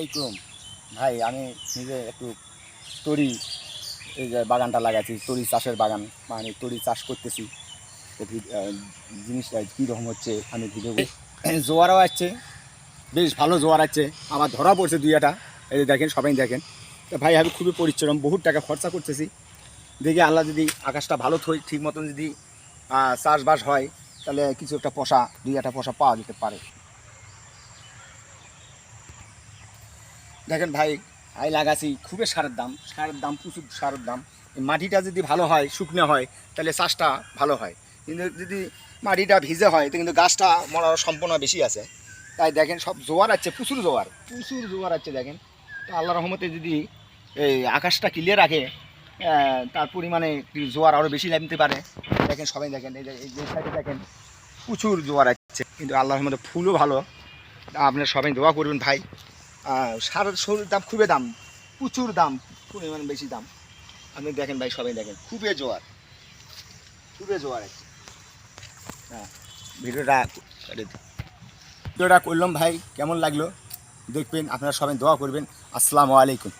আলাইকুম ভাই, আমি নিজে একটু তরি, এই যে বাগানটা লাগাচ্ছি, তরি চাষের বাগান মানে তরি চাষ করতেছি। জিনিসটা কীরকম হচ্ছে আমি ভিডিও জোয়ারও আসছে, বেশ ভালো জোয়ার আছে আমার ধরা পড়ছে দুই একটা, এই দেখেন, সবাই দেখেন। তো ভাই, আমি খুবই পরিশ্রম, বহুত টাকা খরচা করতেছি। দেখি আল্লাহ যদি আকাশটা ভালো থই, ঠিক মতন যদি চাষবাস হয়, তাহলে কিছু একটা পশা দুই একটা পশা পাওয়া যেতে পারে। দেখেন ভাই, আই লাগাছি, খুবই সারের দাম সারের দাম, প্রচুর সারের দাম। মাটিটা যদি ভালো হয়, শুকনো হয়, তাহলে চাষটা ভালো হয়। কিন্তু যদি মাটিটা ভিজে হয়, তো কিন্তু গাছটা মরার সম্ভাবনা বেশি আছে। তাই দেখেন, সব জোয়ার আছে, প্রচুর জোয়ার প্রচুর জোয়ার আছে দেখেন। তো আল্লাহ রহমতে যদি এই আকাশটা ক্লিয়ার রাখে তার পরিমাণে জোয়ার আরও বেশি নামতে পারে। দেখেন সবাই দেখেন এই যে সাইডে দেখেন, প্রচুর জোয়ার আছে। কিন্তু আল্লাহর রহমতে ফুলও ভালো। আপনার সবাই দোয়া করবেন ভাই। সারের শরীর দাম খুবই দাম, প্রচুর দাম, পরিমাণ বেশি দাম। আপনি দেখেন ভাই, সবাই দেখেন, খুবই জোয়ার খুবই জোয়ার হ্যাঁ ভিডিওটা। ভিডিওটা করলাম ভাই, কেমন লাগল? দেখবেন, আপনারা সবাই দোয়া করবেন। আসসালামু আলাইকুম।